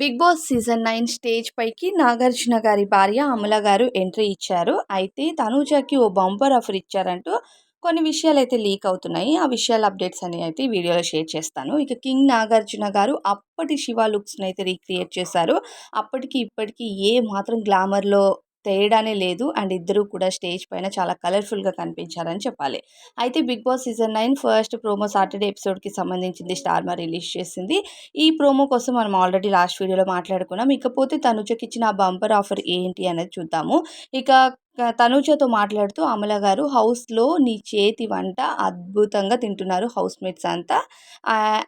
Big Boss season nine stage పైకి నాగార్జున గారి భార్య అమల గారు ఎంట్రీ ఇచ్చారు. అయితే తనూజకి ఓ బంపర్ ఆఫర్ ఇచ్చారంటూ కొన్ని విషయాలు అయితే లీక్ అవుతున్నాయి. ఆ విషయాల అప్డేట్స్ అనేవి అయితే వీడియోలో షేర్ చేస్తాను. ఇక కింగ్ నాగార్జున గారు అప్పటి శివ లుక్స్ని అయితే రీక్రియేట్ చేశారు. అప్పటికి ఇప్పటికి ఏ మాత్రం గ్లామర్లో తేడానే లేదు. అండ్ ఇద్దరు కూడా స్టేజ్ పైన చాలా కలర్ఫుల్గా కనిపించారని చెప్పాలి. అయితే Big Boss season nine first promo Saturday ఎపిసోడ్కి సంబంధించింది స్టార్మా రిలీజ్ చేసింది. ఈ ప్రోమో కోసం మనం ఆల్రెడీ లాస్ట్ వీడియోలో మాట్లాడుకున్నాం. ఇకపోతే తనుజకి ఇచ్చిన ఆ బంపర్ ఆఫర్ ఏంటి అనేది చూద్దాము. ఇక తనుజతో మాట్లాడుతూ అమల గారు హౌస్లో నీ చేతి వంట అద్భుతంగా తింటున్నారు హౌస్ మేట్స్ అంతా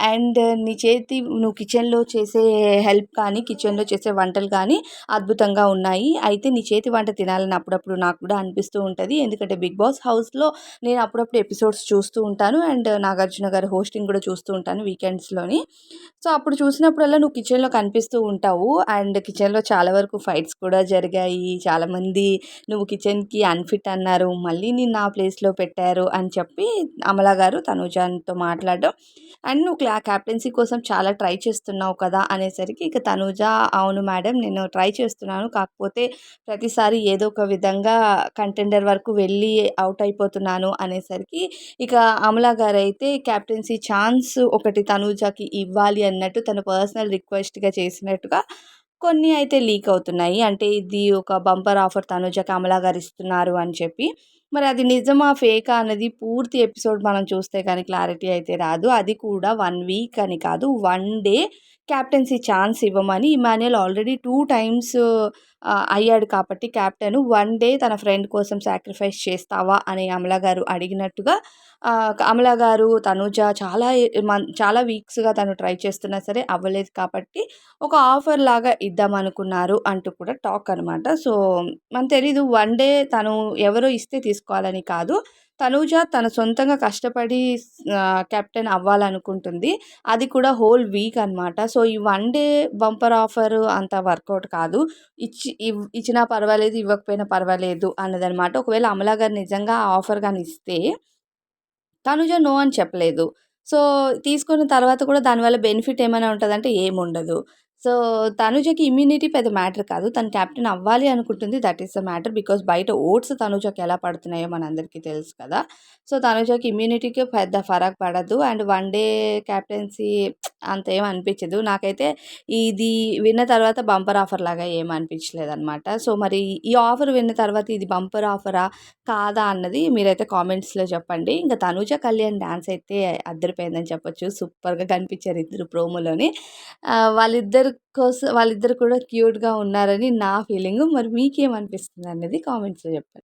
అండ్ నీ చేతి నువ్వు కిచెన్లో చేసే హెల్ప్ కానీ కిచెన్లో చేసే వంటలు కానీ అద్భుతంగా ఉన్నాయి. అయితే నీ చేతి వంట తినాలని అప్పుడప్పుడు నాకు కూడా అనిపిస్తూ ఉంటుంది. ఎందుకంటే బిగ్ బాస్ హౌస్లో నేను అప్పుడప్పుడు ఎపిసోడ్స్ చూస్తూ ఉంటాను. అండ్ నాగార్జున గారి హోస్టింగ్ కూడా చూస్తూ ఉంటాను వీకెండ్స్లోని. సో అప్పుడు చూసినప్పుడల్లా నువ్వు కిచెన్లో కనిపిస్తూ ఉంటావు. అండ్ కిచెన్లో చాలా వరకు ఫైట్స్ కూడా జరిగాయి. చాలామంది నువ్వు కిచెన్కి అన్ఫిట్ అన్నారు. మళ్ళీ నేను ఆ ప్లేస్లో పెట్టారు అని చెప్పి అమల గారు తనూజాతో మాట్లాడడం. అండ్ నువ్వు క్లా క్యాప్టెన్సీ కోసం చాలా ట్రై చేస్తున్నావు కదా అనేసరికి ఇక తనూజ అవును మేడం నేను ట్రై చేస్తున్నాను. కాకపోతే ప్రతిసారి ఏదో ఒక విధంగా కంటెండర్ వరకు వెళ్ళి అవుట్ అయిపోతున్నాను అనేసరికి ఇక అమల గారు అయితే క్యాప్టెన్సీ ఛాన్స్ ఒకటి తనుజాకి ఇవ్వాలి అన్నట్టు తన పర్సనల్ రిక్వెస్ట్గా చేసినట్టుగా కొన్ని అయితే లీక్ అవుతున్నాయి. అంటే ఇది ఒక బంపర్ ఆఫర్ తనుజ కమలా గారు ఇస్తున్నారు అని చెప్పి. మరి అది నిజమా ఫేకా అనేది పూర్తి ఎపిసోడ్ మనం చూస్తే కానీ క్లారిటీ అయితే రాదు. అది కూడా వన్ వీక్ అని కాదు వన్ డే క్యాప్టెన్సీ ఛాన్స్ ఇవ్వమని ఇమాన్యుయల్ ఆల్రెడీ టూ టైమ్స్ అయ్యాడు కాబట్టి క్యాప్టెన్ వన్ డే తన ఫ్రెండ్ కోసం సాక్రిఫైస్ చేస్తావా అని అమలా గారు అడిగినట్టుగా అమల గారు తనుజ చాలా చాలా వీక్స్గా తను ట్రై చేస్తున్నా సరే అవ్వలేదు కాబట్టి ఒక ఆఫర్ లాగా ఇద్దాం అనుకున్నారు అంటూ కూడా టాక్ అనమాట సో మనకు తెలీదు వన్ డే తను ఎవరో ఇస్తే తీసుకోవాలని కాదు. తనూజ తన సొంతంగా కష్టపడి కెప్టెన్ అవ్వాలనుకుంటుంది. అది కూడా హోల్ వీక్ అనమాట సో ఈ వన్ డే బంపర్ ఆఫర్ అంత వర్కౌట్ కాదు. ఇచ్చి ఇచ్చినా పర్వాలేదు ఇవ్వకపోయినా పర్వాలేదు అన్నదనమాట ఒకవేళ అమలా గారు నిజంగా ఆఫర్ కానీ ఇస్తే తనుజ నో అని చెప్పలేదు. సో తీసుకున్న తర్వాత కూడా దానివల్ల బెనిఫిట్ ఏమైనా ఉంటుందంటే ఏముండదు. సో తనుజకి ఇమ్యూనిటీ పెద్ద మ్యాటర్ కాదు. తను క్యాప్టెన్ అవ్వాలి అనుకుంటుంది. That is the matter because బయట ఓట్స్ తనుజకి ఎలా పడుతున్నాయో మనందరికీ తెలుసు కదా. సో తనుజకి ఇమ్యూనిటీకి పెద్ద ఫరక్ పడదు అండ్ వన్ డే క్యాప్టెన్సీ అంత ఏం అనిపించదు. నాకైతే ఇది విన్న తర్వాత బంపర్ ఆఫర్ లాగా ఏం అనిపించలేదు అనమాట సో మరి ఈ ఆఫర్ విన్న తర్వాత ఇది బంపర్ ఆఫరా కాదా అన్నది మీరైతే కామెంట్స్లో చెప్పండి. ఇంకా తనూజ కళ్యాణ్ డ్యాన్స్ అయితే అద్దరిపోయిందని చెప్పొచ్చు. సూపర్గా కనిపించారు ఇద్దరు ప్రోమోలోని. వాళ్ళిద్దరు కోసం వాళ్ళిద్దరు కూడా క్యూట్గా ఉన్నారని నా ఫీలింగ్. మరి మీకేమనిపిస్తుంది అనేది కామెంట్స్లో చెప్పండి.